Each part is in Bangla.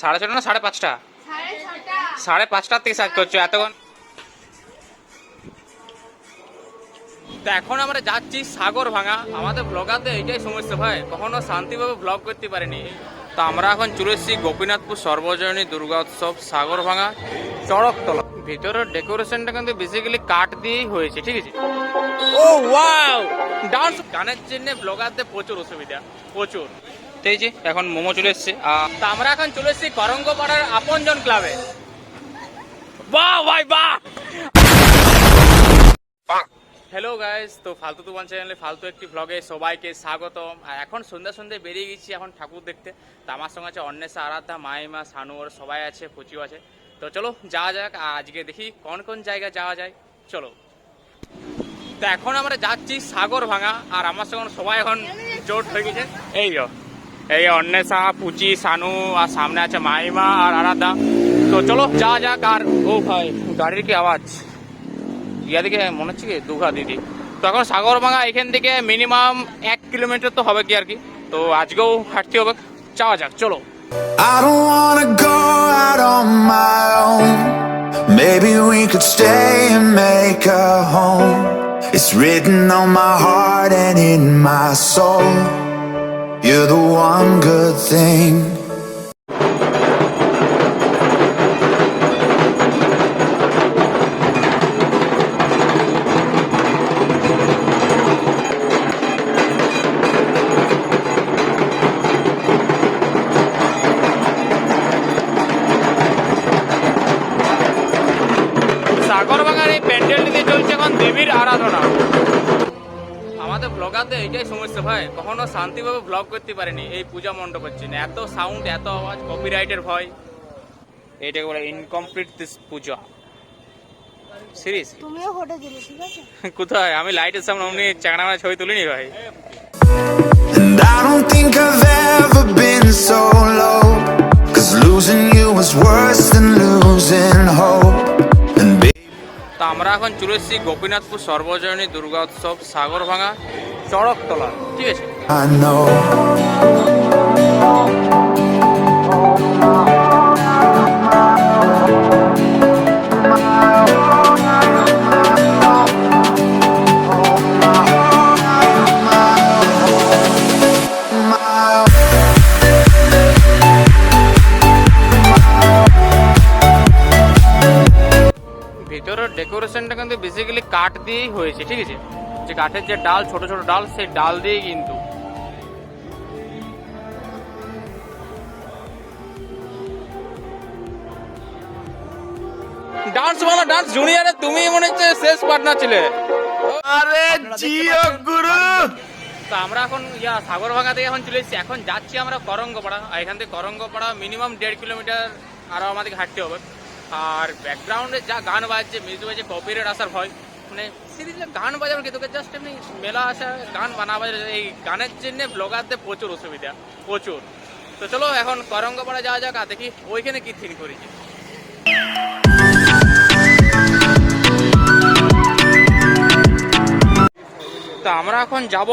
সাড়ে ছটা না সাড়ে পাঁচটা? সাড়ে পাঁচটার থেকে স্টার্ট করছ এতক্ষণ তো এখন আমরা যাচ্ছি সাগর ভাঙা। আমাদের ব্লগারদের এইটাই সমস্যা ভাই কখনো শান্তিভাবে ব্লগ করতে পারিনি। তো আমরা এখন চলে এসেছি গোপীনাথপুর সর্বজনীন দুর্গা উৎসব সাগর ভাঙা চড়কতলা। ভিতরের ডেকোরেশনটা কিন্তু বেসিক্যালি কাঠ দিয়েই হয়েছে ঠিক আছে? ও ওয়াও ডান্স গানের জন্য ব্লগারদের প্রচুর অসুবিধা প্রচুর। তো এই যে এখন মোমো চলে এসছে তো আমরা এখন চলে এসেছি করঙ্গপাড়ার আপনজন ক্লাবে। বাহ ভাই বাহ! হ্যালো গাইস তো ফালতু তুমান চ্যানেলে ফালতু একটি ব্লগে সবাইকে স্বাগতম। আর এখন সন্ধ্যা সন্ধ্যায় বেরিয়ে গেছি এখন ঠাকুর দেখতে। তো আমার সঙ্গে আছে অন্বেষা আরাধ্যা মাইমা সানুয়ার সবাই আছে পুচিও আছে। তো চলো যাওয়া যাক আর আজকে দেখি কোন কোন জায়গায় যাওয়া যায়। চলো। তো এখন আমরা যাচ্ছি সাগর ভাঙা আর আমার সঙ্গে সবাই এখন জোট হয়ে গেছে। এই যো এই অন্বেষা পুচি, সানু, আর সামনে আছে মাইমা আর আরাধ্যা তো চলো যাওয়া যাক আর, ও ভাই, গাড়ির কি আওয়াজ ইয়া দিকে মনে হচ্ছে কি দুঘা দিদি তো এখন সাগর ভাঙা এখান থেকে মিনিমাম এক কিলোমিটার তো হবে কি আর কি তো আজকেও হাঁটতে হবে যাওয়া যাক, চলো I don't wanna go out on my own. Maybe we could stay and make a home. It's written on my heart and in my soul. You're the one good thing. সাগর ভাঙার এই প্যান্ডেলটিতে চলছে এখন দেবীর আরাধনা ব্লগারদের এইটাই সমস্যা ভাই। কখনো শান্তিভাবে ব্লগ করতে পারেনি এই পূজা মণ্ডপের জন্য এত সাউন্ড এত আওয়াজ কপিরাইটের ভয়। এইটাকে বলে ইনকমপ্লিট দিস পূজা। সিরিয়াস তুমিও ফটো দিলে ঠিক আছে? কোথায়? আমি লাইটের সামনে অমনি চাকড়া মারা ছবি তুলিনি ভাই। And I don't think I've ever been so low. Cause losing you was worse than losing hope. তো আমরা এখন চলে এসেছি গোপীনাথপুর সর্বজনীন দুর্গা উৎসব সাগর ভাঙা চড়কতলা ঠিক আছে. ভিতরের ডেকোরেশনটা কিন্তু বেসিক্যালি কাঠ দিয়েই হয়েছে ঠিক আছে? যে কাঠের যে ডাল ছোট ছোট ডাল সেই ডাল দিয়েই কিন্তু। ডান্স বলো ডান্স জুনিয়রে তুমি মনে হচ্ছে শেষ পার্টনার ছিলে। আরে জিও গুরু। তো আমরা এখন ইয়া সাগরভাঙা থেকে এখন চলে এসেছি। এখন যাচ্ছি আমরা করঙ্গপাড়া। আর এখান থেকে করঙ্গপাড়া মিনিমাম দেড় কিলোমিটার আরও আমাদেরকে হাঁটতে হবে। আর ব্যাকগ্রাউন্ডে যা গান বাজছে মিউজিক বাজছে কপিরাইট আসার ভয়। মানে সিরিজে গান বাজানো কি তোকে জাস্ট এমনি মেলা আসা, গান বানাবে এই গানের জন্য ব্লগারদের প্রচুর অসুবিধা, প্রচুর। তো চলো এখন করঙ্গপাড়া যাওয়া যাক আর দেখি ওইখানে কি থিন করেছি। তো আমরা এখন যাব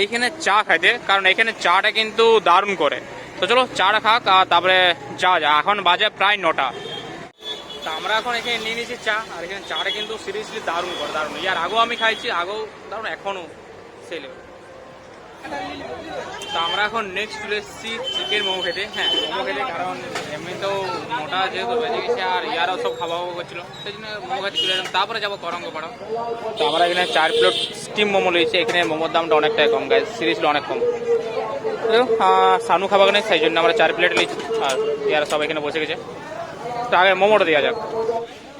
এইখানে চা খাইতে, কারণ এখানে চাটা কিন্তু দারুণ করে। তো চলো চাটা খাক আর তারপরে যা যা এখন বাজে প্রায় নটা। তো আমরা এখন এখানে নিয়ে নিয়েছি চা, আর এখানে চাটা কিন্তু সিরিয়াসলি দারুণ করে, দারুণ। ইয়ার আগেও আমি খাইছি, আগেও দারুণ, এখনও সেই level। তো আমরা এখন নেক্সট চলে এসেছি চিকেন মোমো খেতে হ্যাঁ মোমো খেতে, কারণ এমনি তো মোটা যেহেতু বেজে গেছে, আর ইয়ারাও সব খাওয়া খাওয়া করছিল, সেই জন্য মোমো খেতে চলে এলাম। তারপরে যাব করঙ্গপাড়া। তো আমরা এখানে চার প্লেট স্টিম মোমো লইছি এখানে মোমোর দামটা অনেকটাই কম গাছ সিরিয়াসলি অনেক কম। সানু খাবার নেই, সেই জন্য আমরা চার প্লেট নিয়েছি, আর ইয়ারা সব এখানে বসে গেছে। তো আগে মোমোটা দেওয়া যাক।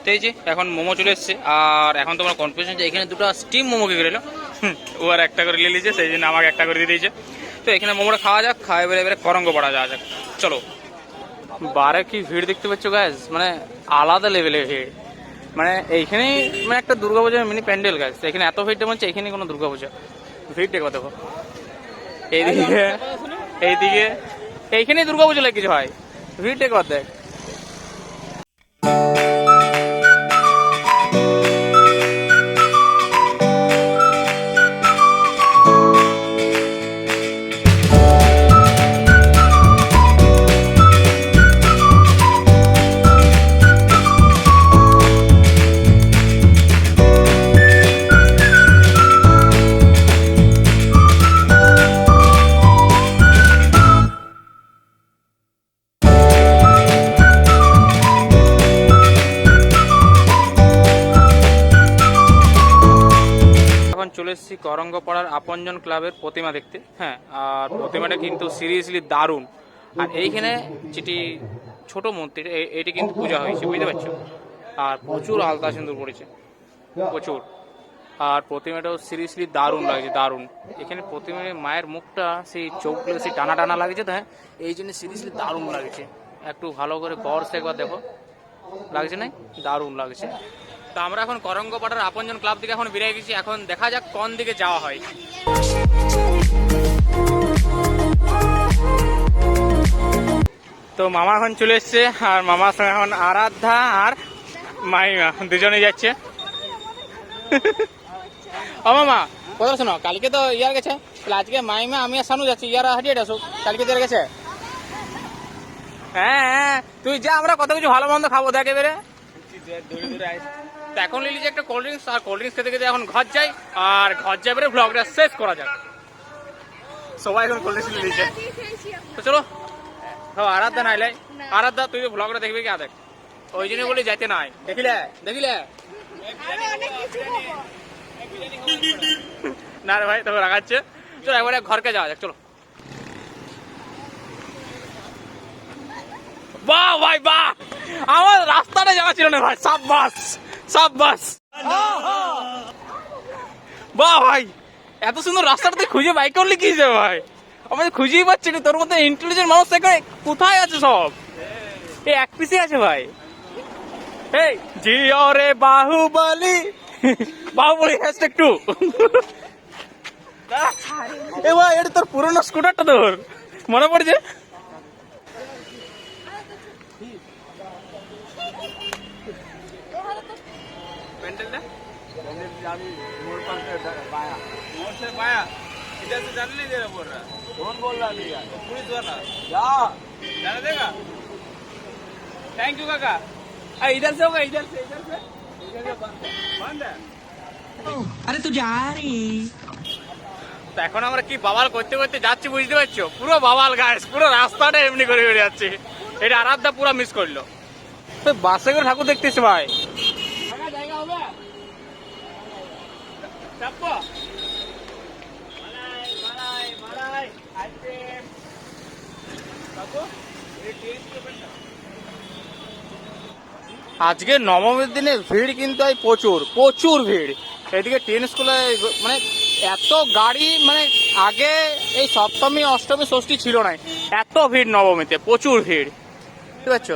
তো এই যে এখন মোমো চলে এসছে। আর এখন তোমার কনফিউশন যে এখানে দুটো স্টিম মোমো কে গেলো ও আর একটা করে নিয়ে নিয়েছে সেই জন্য আমাকে একটা করে দিয়ে দিয়েছে। তো এখানে মোমোটা খাওয়া যাক খাওয়া এবারে এবারে করঙ্গ পড়া যাওয়া যাক। চলো। বারে কি ভিড় দেখতে পাচ্ছ গ্যাস মানে আলাদা লেভেলের ভিড়। মানে এইখানেই মানে একটা দুর্গাপূজার মিনি প্যান্ডেল গাছ এখানে এত ভিড়টা মনে হচ্ছে এখানে কোনো দুর্গাপূজা। ভিড় দেখো দেখো। এইদিকে এইদিকে এইখানেই দুর্গাপূজা লেগেছে ভাই ভিড় দেখো দেখ করঙ্গপাড়ার আপনজন ক্লাবের প্রতিমা দেখতে হ্যাঁ আর প্রতিমাটা কিন্তু সিরিয়াসলি দারুণ। আর এইখানে যেটি ছোট এ- এটি কিন্তু পূজা হয়েছে, বুঝতে পারছ? আর প্রচুর আলতা সিন্দুর পড়েছে, প্রচুর। আর প্রতিমাটাও সিরিয়াসলি দারুণ লাগছে, দারুণ। এখানে প্রতিমার মায়ের মুখটা সেই চোখগুলো সেই টানা টানা লাগছে হ্যাঁ? এই জন্য সিরিয়াসলি দারুণ লাগছে। একটু ভালো করে গড়ছে একবার দেখো। লাগছে না দারুণ লাগছে। তো আমরা এখন করঙ্গপাড়ার আপনজন ক্লাব থেকে এখন বেরিয়ে গেছি এখন দেখা যাক কোন দিকে যাওয়া হয়। তো মামা এখন চলে এসছে, আর মামার সঙ্গে এখন আরাধ্যা আর মাইমা দুজনে যাচ্ছে। ও মামা কথা শোনো, কালকে তো ইয়ার গেছে আজকে মাইমা আমি আর সানু যাচ্ছি, ইয়ার হারিয়ে আসো কালকে ইয়ার গেছে। হ্যাঁ হ্যাঁ তুই যা, আমরা কত কিছু ভালো মন্দ খাব, দেখ এবারে। তো এখন লিলি যে একটা কোল্ড ড্রিঙ্কস আর কোল্ড ড্রিঙ্কস খেতে খেতে এখন ঘর যাই আর ঘর যাই এবারে ব্লগটা শেষ করা যাক। সবাই এখন কোল্ড ড্রিঙ্কস লিলিছে তো চলো হ্যাঁ আরাধ্যা নাই লাই। আরাধ্যা তুই তো ব্লগটা দেখবি কি দেখ। ওই জন্য বলি যাইতে নাই। দেখিলে? দেখিলে? না রে ভাই তোকে রাখাচ্ছে চলো একবারে ঘরকে যাওয়া যাক চলো। বাহ ভাই বাহ! আমার রাস্তাটা যাওয়া ছিল না ভাই সব বাস সব বাস। বাহ ভাই, এত সুন্দর রাস্তাটা তুই খুঁজে বাইক করলি কি যে ভাই? আমাদের খুঁজেই পাচ্ছি না, তোর মধ্যে ইন্টেলিজেন্ট মানুষ এখানে কোথায় আছে সব? এই এক পিসে আছে ভাই। এই জিও রে Baahubali. Baahubali hashtag two A ভাই, এটা তোর পুরনো স্কুটারটা তোর। মনে পড়ছে? প্যান্ডেলটা मोड़ से पाया इधर से जाने नहीं दे रहा बोल रहा कौन बोल रहा नहीं यार पुलिस वाला जा जाने देगा थैंक यू काका अरे इधर से होगा इधर से इधर से इधर से बंद है बंद है अरे तू जा रही তো এখন আমরা কি বাবাল করতে করতে যাচ্ছি বুঝতে পারছো পুরো বাবাল গাছ পুরো রাস্তাটা এমনি করে বেরিয়ে যাচ্ছে এটা আরাধ্যা পুরো মিস করলো তো বাসে করে ঠাকুর দেখতেছি ভাই আজকে নবমীর দিনে ভিড় কিন্তু হয় প্রচুর প্রচুর ভিড়। এদিকে ট্রেন স্কুলে মানে এত গাড়ি মানে আগে এই সপ্তমী, অষ্টমী, ষষ্ঠী ছিল না এত ভিড় নবমীতে, প্রচুর ভিড়। বুঝতে পারছ